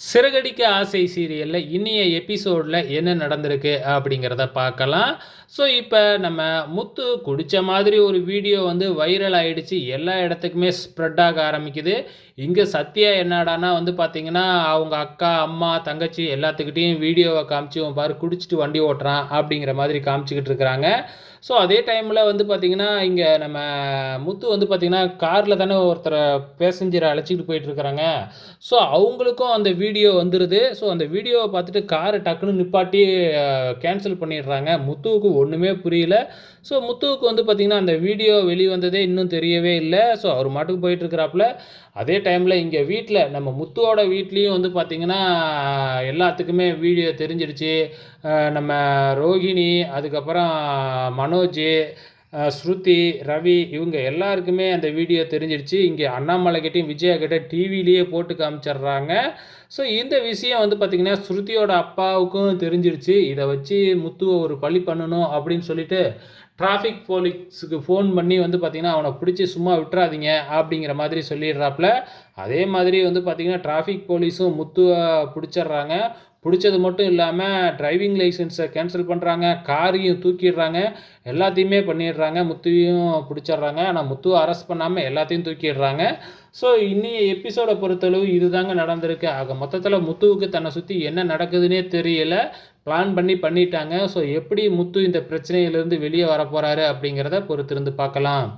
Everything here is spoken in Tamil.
சிறகடிக்க ஆசை சீரியலில் இனிய எபிசோடில் என்ன நடந்திருக்கு அப்படிங்கிறத பார்க்கலாம். ஸோ இப்போ நம்ம முத்து குடித்த மாதிரி ஒரு வீடியோ வந்து வைரல் ஆகிடுச்சு எல்லா இடத்துக்குமே ஸ்ப்ரெட் ஆக ஆரம்பிக்குது. இங்கே சத்யா என்னடானா வந்து பார்த்திங்கன்னா அவங்க அக்கா அம்மா தங்கச்சி எல்லாத்துக்கிட்டேயும் வீடியோவை காமிச்சு பாரு குடிச்சிட்டு வண்டி ஓட்டுறான் அப்படிங்கிற மாதிரி காமிச்சிக்கிட்டு இருக்கிறாங்க. ஸோ அதே டைமில் வந்து பார்த்திங்கன்னா இங்கே நம்ம முத்து வந்து பார்த்திங்கன்னா காரில் தானே ஒருத்தரை பேசஞ்சரை அழைச்சிக்கிட்டு போயிட்டுருக்குறாங்க ஸோ அவங்களுக்கும் அந்த வீ வீடியோ வந்துடுது ஸோ அந்த வீடியோவை பார்த்துட்டு காரை டக்குன்னு நிப்பாட்டி கேன்சல் பண்ணிடுறாங்க. முத்துவுக்கு ஒன்றுமே புரியல. ஸோ முத்துவுக்கு வந்து பார்த்திங்கன்னா அந்த வீடியோ வெளிவந்ததே இன்னும் தெரியவே இல்லை. ஸோ அவர் மாட்டுக்கு போயிட்டுருக்கிறாப்புல. அதே டைமில் இங்கே வீட்டில் நம்ம முத்துவோட வீட்லேயும் வந்து பார்த்திங்கன்னா எல்லாத்துக்குமே வீடியோ தெரிஞ்சிடுச்சு நம்ம ரோஹிணி அதுக்கப்புறம் மனோஜ் ஸ்ருதி ரவி இவங்க எல்லாருக்குமே அந்த வீடியோ தெரிஞ்சிருச்சு இங்கே அண்ணாமலை கிட்டேயும் விஜயா கிட்டே டிவிலேயே போட்டு காமிச்சிட்றாங்க. ஸோ இந்த விஷயம் வந்து பார்த்திங்கன்னா ஸ்ருதியோட அப்பாவுக்கும் தெரிஞ்சிருச்சு இதை வச்சு முத்துவை ஒரு பழி பண்ணணும் அப்படின்னு சொல்லிட்டு டிராஃபிக் போலீஸுக்கு ஃபோன் பண்ணி வந்து பார்த்திங்கன்னா அவனை பிடிச்சி சும்மா விட்டுறாதீங்க அப்படிங்கிற மாதிரி சொல்லிடுறாப்புல. அதே மாதிரி வந்து பார்த்திங்கன்னா டிராஃபிக் போலீஸும் முத்துவை பிடிச்சிட்றாங்க. பிடிச்சது மட்டும் இல்லாமல் டிரைவிங் லைசன்ஸை கேன்சல் பண்ணுறாங்க காரையும் தூக்கிடுறாங்க எல்லாத்தையுமே பண்ணிடுறாங்க முத்துவையும் பிடிச்சிட்றாங்க. ஆனால் முத்துவை அரெஸ்ட் பண்ணாமல் எல்லாத்தையும் தூக்கிடுறாங்க. ஸோ இன்னைய எபிசோடை பொறுத்தளவு இதுதாங்க நடந்திருக்கு. ஆக மொத்தத்தில் முத்துவுக்கு தன்னை சுற்றி என்ன நடக்குதுன்னே தெரியல. பிளான் பண்ணி பண்ணிட்டாங்க. ஸோ எப்படி முத்து இந்த பிரச்சனையிலேருந்து வெளியே வர போகிறாரு அப்படிங்கிறத பொறுத்திருந்து பார்க்கலாம்.